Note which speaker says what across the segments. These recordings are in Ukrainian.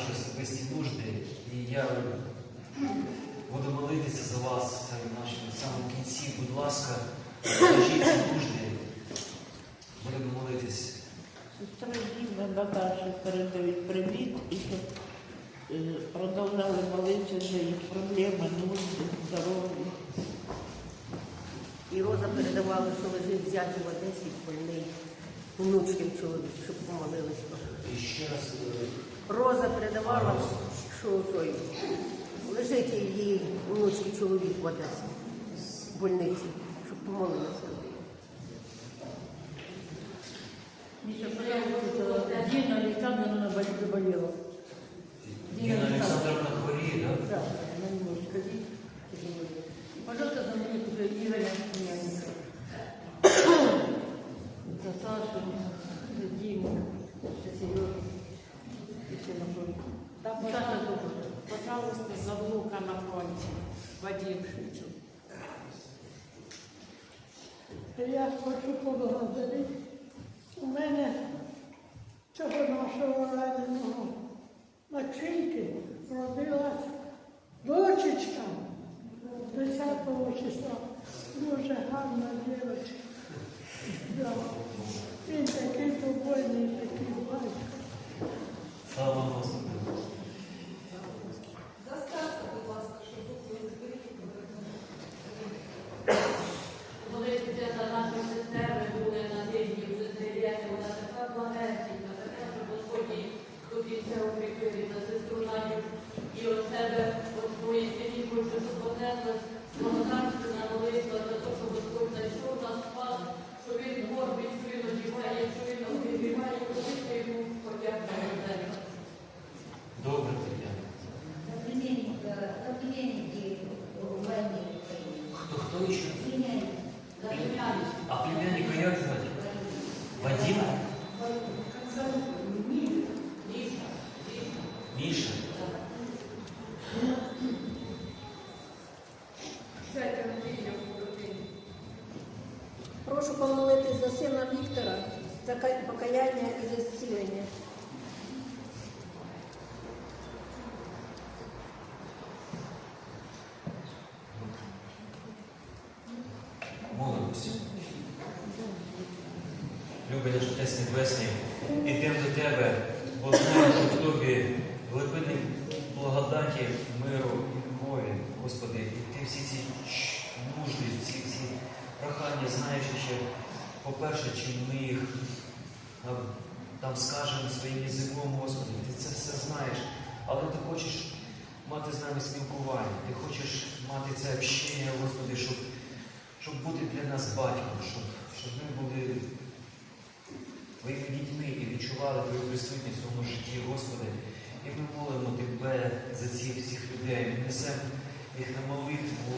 Speaker 1: наші особисті нужди. І я буду молитися за вас в самому кінці. Будь ласка, скажіть ці нужди. Будемо молитись.
Speaker 2: Наташа передають привіт і щоб е, продовжали молитися за їх проблеми, нужди, здоров'я.
Speaker 3: І Роза передавала, що лежить взяти в Одесі больний внучків чоловік, щоб помолились.
Speaker 1: І ще раз е,
Speaker 3: Роза передавала, що той лежить її внучки чоловік в Одесі, в больниці, щоб помолилися.
Speaker 4: Пожалуйста, Дина Александровна заболела.
Speaker 1: Діна Олександровна хворіє, так?
Speaker 4: Да, она не может ходить. тяжело. Пожалуйста, замените уже Игоря Племянника. За Сашу, за Диму, за Сережу. И все на фронте.
Speaker 2: Та,
Speaker 4: Ну, Саша тоже.
Speaker 2: Пожалуйста, за внука на фронті, Вадим Шичу.
Speaker 5: Я хочу поблагодарити. У мене цього нашого раненого Максимки родилась дочечка 10 числа. Дуже гарна дівчинка. Він такий побойний, такий батько.
Speaker 1: Слава Господу.
Speaker 6: Молитися за нашу сестру, були на тижні вже стріляти, вона така благесенька, така, що Господь їй до кінця укріпив за сестру Надю. І от тебе, от твої сім'ї, хочу, щоб на молитва за те, що Господь зайшов нас спас, що він Бог відкрив, що
Speaker 3: покаяння і зцілення.
Speaker 1: Молимося. Любий наш Отець Небесний, ідемо до Тебе, бо знаємо, в Тобі глибини благодаті, миру і любові, Господи, і Ти всі ці нужди, всі ці прохання, знаєш, що, по-перше, чим ми їх а, там скажемо своїм язиком, Господи, Ти це все знаєш, але Ти хочеш мати з нами спілкування, Ти хочеш мати це общення, Господи, щоб щоб бути для нас батьком, щоб, щоб ми були твоїми дітьми і відчували твою присутність в своєму житті, Господи. І ми молимо Тебе за цих всіх людей. Ми несемо їх на молитву,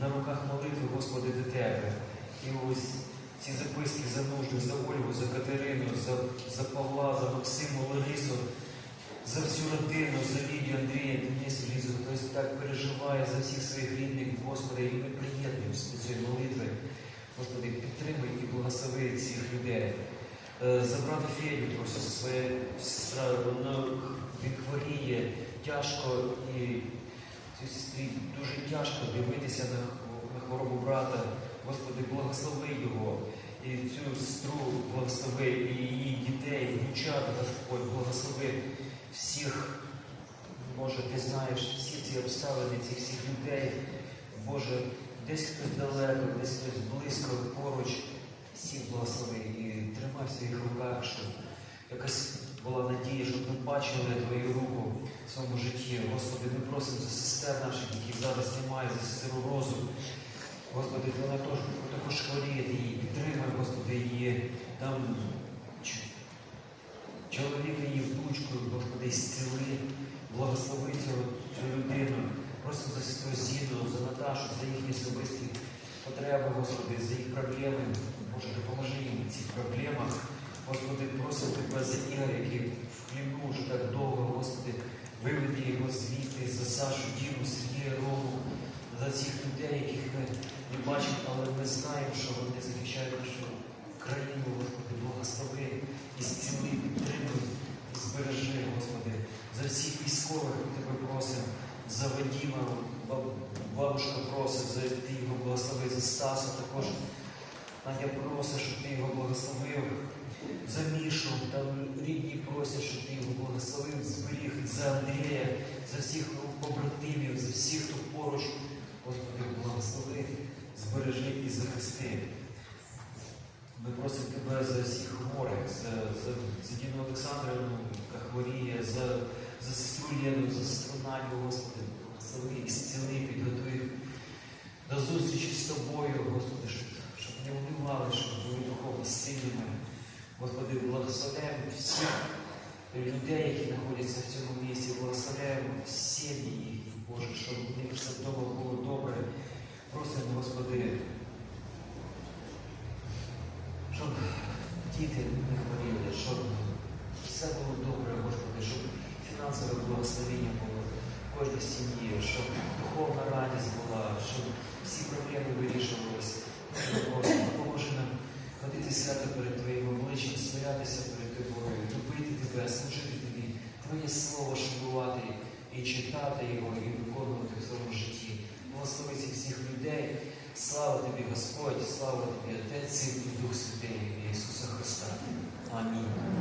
Speaker 1: на руках молитви, Господи, до Тебе. І ось ці записки за нужду, за Ольгу, за Катерину, за, за Павла, за Максиму, Ларису, за всю родину, за Лідію, Андрія, Денис, Лізу, хтось так переживає за всіх своїх рідних, Господи, і ми приєднуємося до цієї молитви. Господи, підтримуй і благослови цих людей. Е, За брата Федю, просто своя сестра, вона хворіє тяжко і цій сестрі дуже тяжко дивитися на, на хворобу брата. Господи, благослови його. І цю сестру благослови, і її дітей, внучат, Господь, благослови всіх, Боже, ти знаєш всі ці обставини, цих всіх людей. Боже, десь хтось далеко, десь хтось близько, поруч, всіх благослови і тримай в своїх руках, щоб якась була надія, щоб ми бачили Твою руку в своєму житті. Господи, ми просимо за сестер наших, яких зараз немає, за сестру Розу. Господи, вона також хворіє, ти її підтримай, Господи, її там чоловіка її внучку, Господи, зціли, благослови цю, цю людину. Просимо за сестру Зіну, за Наташу, за їхні особисті потреби, Господи, за їх проблеми. Боже, допоможи їм в цих проблемах. Господи, просимо Тебе за Ігоря, який в хлівну вже так довго, Господи, виведи його звідти, за Сашу, Діму, Сергія, Рому, за цих людей, яких ми ми бачимо, але ми знаємо, що вони захищають нашу країну, Господи, благослови і зціли, підтримуй, збережи, Господи, за всіх військових Тебе просимо, за Вадіма, бабушка просить, за Ти його благослови, за Стаса також. Надя просить, щоб ти його благословив, замішу, там рідні просять, щоб ти його благословив, зберіг за Андрія, за всіх побратимів, за всіх, хто поруч. Захисти. Ми просимо тебе за всіх хворих, за, за, за Діну Олександрівну, яка хворіє, за, за сестру Лену, за сестру Надю, Господи, благослови і зціли, підготуй до зустрічі з тобою, Господи, щоб, щоб не унивали, щоб були духовно сильними. Господи, благословляємо всіх людей, які знаходяться в цьому місці, благословляємо сім'ї їхні, Боже, щоб у них все вдома було добре. Просимо, Господи, щоб діти не хворіли, щоб все було добре, Господи, щоб фінансове благословення було в кожній сім'ї, щоб духовна радість була, щоб всі проблеми вирішувалися. Допоможи нам ходити свято перед Твоїм обличчям, смирятися перед Тобою, любити Тебе, служити Тобі, Твоє Слово шанувати і читати його, і виконувати в своєму житті. Благослови всіх людей. Слава тобі, Господь, слава тобі, Отець і Дух Святий, Ісуса Христа. Амінь.